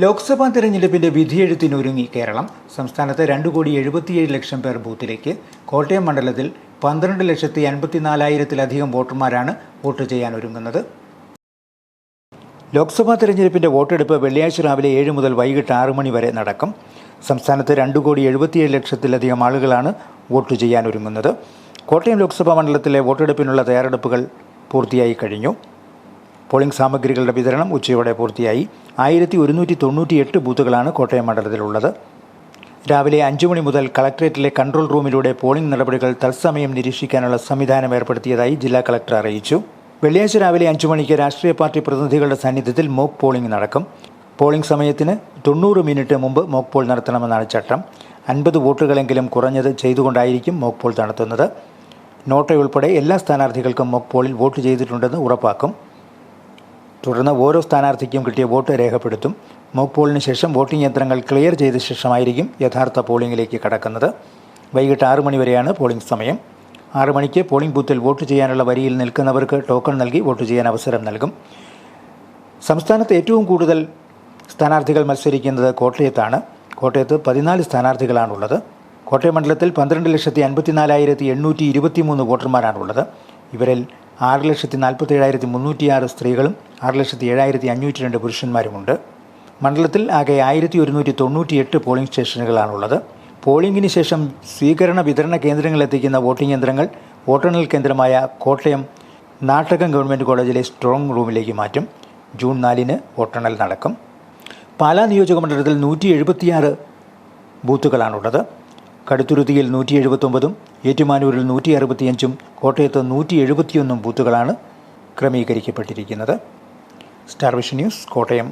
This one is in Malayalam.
ലോക്സഭാ തെരഞ്ഞെടുപ്പിന്റെ വിധിയെഴുത്തിനൊരുങ്ങി കേരളം. സംസ്ഥാനത്ത് രണ്ട് കോടി എഴുപത്തിയേഴ് ലക്ഷം പേർ ബൂത്തിലേക്ക്. കോട്ടയം മണ്ഡലത്തിൽ പന്ത്രണ്ട് ലക്ഷത്തി അൻപത്തിനാലായിരത്തിലധികം വോട്ടർമാരാണ് വോട്ട് ചെയ്യാൻ ഒരുങ്ങുന്നത്. ലോക്സഭാ തെരഞ്ഞെടുപ്പിന്റെ വോട്ടെടുപ്പ് വെള്ളിയാഴ്ച രാവിലെ ഏഴ് മുതൽ വൈകിട്ട് ആറ് മണി വരെ നടക്കും. സംസ്ഥാനത്ത് രണ്ട് കോടി എഴുപത്തിയേഴ് ലക്ഷത്തിലധികം ആളുകളാണ് വോട്ട് ചെയ്യാൻ ഒരുങ്ങുന്നത്. കോട്ടയം ലോക്സഭാ മണ്ഡലത്തിലെ വോട്ടെടുപ്പിനുള്ള തയ്യാറെടുപ്പുകൾ പൂർത്തിയായി കഴിഞ്ഞു. പോളിംഗ് സാമഗ്രികളുടെ വിതരണം ഉച്ചയോടെ പൂർത്തിയായി. ആയിരത്തി ഒരുന്നൂറ്റി തൊണ്ണൂറ്റി എട്ട് ബൂത്തുകളാണ് കോട്ടയം മണ്ഡലത്തിലുള്ളത്. രാവിലെ അഞ്ചു മണി മുതൽ കളക്ടറേറ്റിലെ കൺട്രോൾ റൂമിലൂടെ പോളിംഗ് നടപടികൾ തത്സമയം നിരീക്ഷിക്കാനുള്ള സംവിധാനം ഏർപ്പെടുത്തിയതായി ജില്ലാ കളക്ടർ അറിയിച്ചു. വെള്ളിയാഴ്ച രാവിലെ അഞ്ചു മണിക്ക് രാഷ്ട്രീയ പാർട്ടി പ്രതിനിധികളുടെ സാന്നിധ്യത്തിൽ മോക്ക് പോളിംഗ് നടക്കും. പോളിംഗ് സമയത്തിന് തൊണ്ണൂറ് മിനിറ്റ് മുമ്പ് മോക്ക് പോൾ നടത്തണമെന്നാണ് ചട്ടം. അൻപത് വോട്ടുകളെങ്കിലും കുറഞ്ഞത് ചെയ്തുകൊണ്ടായിരിക്കും മോക്ക് പോൾ നടത്തുന്നത്. നോട്ടയുൾപ്പെടെ എല്ലാ സ്ഥാനാർത്ഥികൾക്കും മോക്ക് പോളിൽ വോട്ട് ചെയ്തിട്ടുണ്ടെന്ന് ഉറപ്പാക്കും. തുടർന്ന് ഓരോ സ്ഥാനാർത്ഥിക്കും കിട്ടിയ വോട്ട് രേഖപ്പെടുത്തും. മോക്ക് പോളിന് ശേഷം വോട്ടിംഗ് യന്ത്രങ്ങൾ ക്ലിയർ ചെയ്ത ശേഷമായിരിക്കും യഥാർത്ഥ പോളിംഗിലേക്ക് കടക്കുന്നത്. വൈകിട്ട് ആറ് മണിവരെയാണ് പോളിംഗ് സമയം. ആറ് മണിക്ക് പോളിംഗ് ബൂത്തിൽ വോട്ട് ചെയ്യാനുള്ള വരിയിൽ നിൽക്കുന്നവർക്ക് ടോക്കൺ നൽകി വോട്ട് ചെയ്യാൻ അവസരം നൽകും. സംസ്ഥാനത്ത് ഏറ്റവും കൂടുതൽ സ്ഥാനാർത്ഥികൾ മത്സരിക്കുന്നത് കോട്ടയത്താണ്. കോട്ടയത്ത് പതിനാല് സ്ഥാനാർത്ഥികളാണുള്ളത്. കോട്ടയം മണ്ഡലത്തിൽ പന്ത്രണ്ട് ലക്ഷത്തി അൻപത്തിനാലായിരത്തി എണ്ണൂറ്റി ഇരുപത്തിമൂന്ന് വോട്ടർമാരാണുള്ളത്. ഇവരിൽ ആറ് ലക്ഷത്തി നാൽപ്പത്തേഴായിരത്തി മുന്നൂറ്റിയാറ് സ്ത്രീകളും ആറ് ലക്ഷത്തി ഏഴായിരത്തി അഞ്ഞൂറ്റി രണ്ട് പുരുഷന്മാരുമുണ്ട്. മണ്ഡലത്തിൽ ആകെ ആയിരത്തി ഒരുന്നൂറ്റി തൊണ്ണൂറ്റിയെട്ട് പോളിംഗ് സ്റ്റേഷനുകളാണുള്ളത്. പോളിംഗിന് ശേഷം സ്വീകരണ വിതരണ കേന്ദ്രങ്ങളിലെത്തിക്കുന്ന വോട്ടിംഗ് യന്ത്രങ്ങൾ വോട്ടെണ്ണൽ കേന്ദ്രമായ കോട്ടയം നാട്ടകം ഗവൺമെന്റ് കോളേജിലെ സ്ട്രോങ് റൂമിലേക്ക് മാറ്റും. ജൂൺ നാലിന് വോട്ടെണ്ണൽ നടക്കും. പാലാ നിയോജക മണ്ഡലത്തിൽ നൂറ്റി എഴുപത്തിയാറ് ബൂത്തുകളാണുള്ളത്. കടുത്തുരുത്തിയിൽ നൂറ്റി എഴുപത്തൊമ്പതും ഏറ്റുമാനൂരിൽ നൂറ്റി അറുപത്തിയഞ്ചും കോട്ടയത്ത് നൂറ്റി എഴുപത്തിയൊന്നും ബൂത്തുകളാണ് ക്രമീകരിക്കപ്പെട്ടിരിക്കുന്നത്. Starvision news Kottayam.